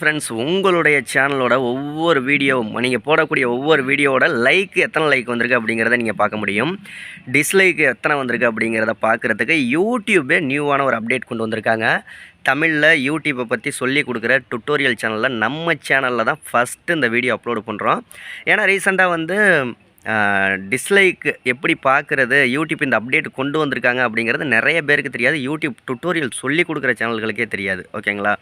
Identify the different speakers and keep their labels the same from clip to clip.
Speaker 1: Friends உங்களுடைய சேனலோட ஒவ்வொரு வீடியோவும் நீங்கள் போடக்கூடிய ஒவ்வொரு வீடியோவோட லைக் எத்தனை லைக் வந்திருக்கு அப்படிங்கிறத நீங்கள் பார்க்க முடியும். டிஸ்லைக் எத்தனை வந்திருக்கு அப்படிங்கிறத பார்க்குறதுக்கு யூடியூபே நியூவான ஒரு அப்டேட் கொண்டு வந்திருக்காங்க. தமிழில் யூடியூப்பை பற்றி சொல்லி கொடுக்குற டுட்டோரியல் சேனலில் நம்ம சேனலில் தான் ஃபஸ்ட்டு இந்த வீடியோ அப்லோட் பண்ணுறோம் ஏன்னா ரீசெண்டாக வந்து டிஸ்லைக் எப்படி பார்க்குறது யூடியூப் இந்த அப்டேட் கொண்டு வந்திருக்காங்க அப்படிங்கிறது நிறைய பேருக்கு தெரியாது. யூடியூப் டுட்டோரியல் சொல்லி கொடுக்குற சேனல்களுக்கே தெரியாது. ஓகேங்களா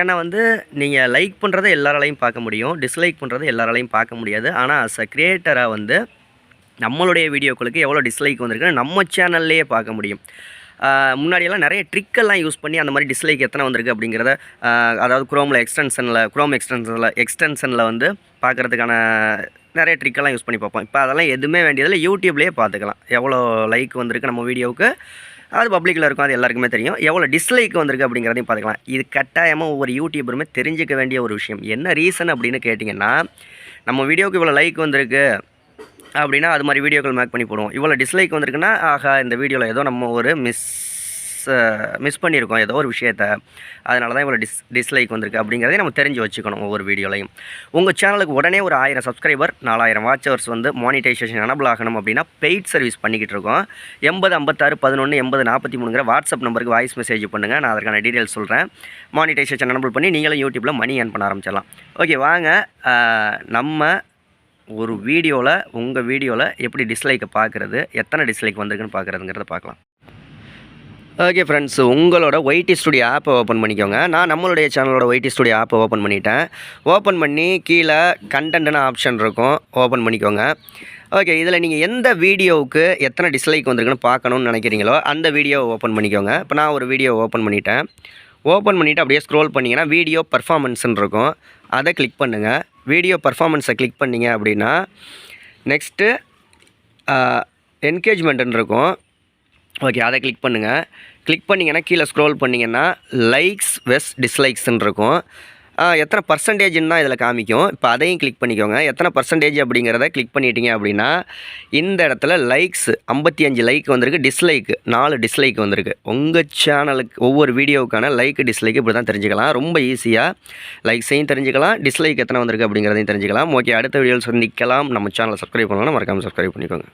Speaker 1: ஏன்னா வந்து நீங்கள் லைக் பண்ணுறதை எல்லாராலையும் பார்க்க முடியும் டிஸ்லைக் பண்ணுறதை எல்லாராலையும் பார்க்க முடியாது. ஆனால் அஸ் அ க்ரியேட்டராக வந்து நம்மளுடைய வீடியோக்களுக்கு எவ்வளோ டிஸ்லைக் வந்திருக்குன்னு நம்ம சேனல்லையே பார்க்க முடியும். முன்னாடியெல்லாம் நிறைய ட்ரிக்கெல்லாம் யூஸ் பண்ணி அந்த மாதிரி டிஸ்லைக் எத்தனை வந்திருக்கு அப்படிங்கிறத அதாவது குரோமில் எக்ஸ்டென்ஷனில் குரோம் எக்ஸ்டென்ஷனில் எக்ஸ்டென்ஷனில் வந்து பார்க்குறதுக்கான நிறைய ட்ரிக்கெல்லாம் யூஸ் பண்ணி பார்ப்போம். இப்போ அதெல்லாம் எதுவுமே வேண்டியதில்லை. யூடியூப்லேயே பார்த்துக்கலாம். எவ்வளோ லைக் வந்திருக்கு நம்ம வீடியோவுக்கு. அது பப்ளிக்கில் இருக்கும் அது எல்லாருக்குமே தெரியும். எவ்வளோ டிஸ்லைக் வந்திருக்கு அப்படிங்கிறதையும் பார்த்துக்கலாம். இது கட்டாயமாக ஒவ்வொரு யூடியூபருமே தெரிஞ்சிக்க வேண்டிய ஒரு விஷயம். என்ன ரீசன் அப்படின்னு கேட்டிங்கன்னா நம்ம வீடியோவுக்கு இவ்வளோ லைக் வந்திருக்கு அப்படின்னா அது மாதிரி வீடியோக்கள் மேக் பண்ணி போடுவோம். இவ்வளோ டிஸ்லைக் வந்திருக்குன்னா ஆஹா இந்த வீடியோவில் ஏதோ நம்ம ஒரு மிஸ் மிஸ் பண்ணியிருக்கோம் ஏதோ ஒரு விஷயத்த. அதனால தான் இவ்வளோ டிஸ் டிஸ்லைக் வந்திருக்கு அப்படிங்கிறதே நம்ம தெரிஞ்சு வச்சுக்கணும் ஒவ்வொரு வீடியோலையும். உங்கள் சேனலுக்கு உடனே ஒரு ஆயிரம் சப்ஸ்கிரைபர் நாலாயிரம் வாட்சவர்ஸ் வந்து மானிட்டைசேஷன் எனபிள் ஆகணும் அப்படின்னா பெய்ட் சர்வீஸ் பண்ணிக்கிட்டு இருக்கோம். எண்பது ஐம்பத்தாறு பதினொன்று எண்பது நாற்பத்தி மூணுங்கிற வாட்ஸ்அப் நம்பருக்கு வாய்ஸ் மெசேஜ் பண்ணுங்கள் நான் அதற்கான டீட்டெயில்ஸ் சொல்கிறேன் மானிட்டைசேஷன் எனபிள் பண்ணி நீங்களும் யூடியூப்பில் மணி ஏர்ன் பண்ண ஆரம்பிச்சிடலாம். ஓகே வாங்க. நம்ம ஒரு வீடியோவில் உங்கள் வீடியோவில் எப்படி டிஸ்லைக்கை பார்க்குறது எத்தனை டிஸ்லைக் வந்திருக்குன்னு பார்க்குறதுங்கிறத பார்க்கலாம் ஓகே ஃப்ரெண்ட்ஸ் உங்களோட ஒய்டி ஸ்டுடியோ ஆப்பை ஓப்பன் பண்ணிக்கோங்க. நான் நம்மளுடைய சேனலோட ஒய்டி ஸ்டுடியோ ஆப்பை ஓப்பன் பண்ணிட்டேன். ஓப்பன் பண்ணி கீழே கண்டென்ட்னு ஆப்ஷன் இருக்கும். ஓப்பன் பண்ணிக்கோங்க. ஓகே இதில் நீங்கள் எந்த வீடியோவுக்கு எத்தனை டிஸ்லைக் வந்திருக்குன்னு பார்க்கணுன்னு நினைக்கிறீங்களோ அந்த வீடியோவை ஓப்பன் பண்ணிக்கோங்க. இப்போ நான் ஒரு வீடியோ ஓப்பன் பண்ணிட்டேன். ஓப்பன் பண்ணிவிட்டு அப்படியே ஸ்க்ரோல் பண்ணிங்கன்னா வீடியோ பர்ஃபாமன்ஸுன்னு இருக்கும். அதை கிளிக் பண்ணுங்கள் வீடியோ பர்ஃபார்மன்ஸை கிளிக் பண்ணீங்க அப்படின்னா நெக்ஸ்ட்டு என்கேஜ்மெண்ட்டுன்னு இருக்கும். ஓகே அதை கிளிக் பண்ணுங்கள் கிளிக் பண்ணிங்கன்னா கீழே ஸ்க்ரோல் பண்ணிங்கன்னா லைக்ஸ் வெஸ் டிஸ்லைக்ஸ்ன்னு இருக்கும். எத்தனை பர்சன்டேஜ்னு தான் இதில் காமிக்கும். இப்போ அதையும் கிளிக் பண்ணிக்கோங்க. எத்தனை பர்சன்டேஜ் அப்படிங்கிறத கிளிக் பண்ணிட்டீங்க அப்படின்னா இந்த இடத்துல லைக்ஸ் ஐம்பத்தி அஞ்சு லைக் வந்திருக்கு டிஸ்லைக் நாலு டிஸ்லைக் வந்திருக்கு. உங்கள் சேனலுக்கு ஒவ்வொரு வீடியோவுக்கான லைக் டிஸ்லைக் இப்படி தான் தெரிஞ்சுக்கலாம். ரொம்ப ஈஸியாக லைக்ஸையும் தெரிஞ்சுக்கலாம் டிஸ்லைக் எத்தனை வந்திருக்கு அப்படிங்கிறதையும் தெரிஞ்சுக்கலாம். ஓகே அடுத்த வீடியோவில் சந்திக்கலாம். நம்ம சேனலை சப்ஸ்கிரைப் பண்ணலாம் மறக்காமல் சப்ஸ்கிரைப் பண்ணிக்கோங்க.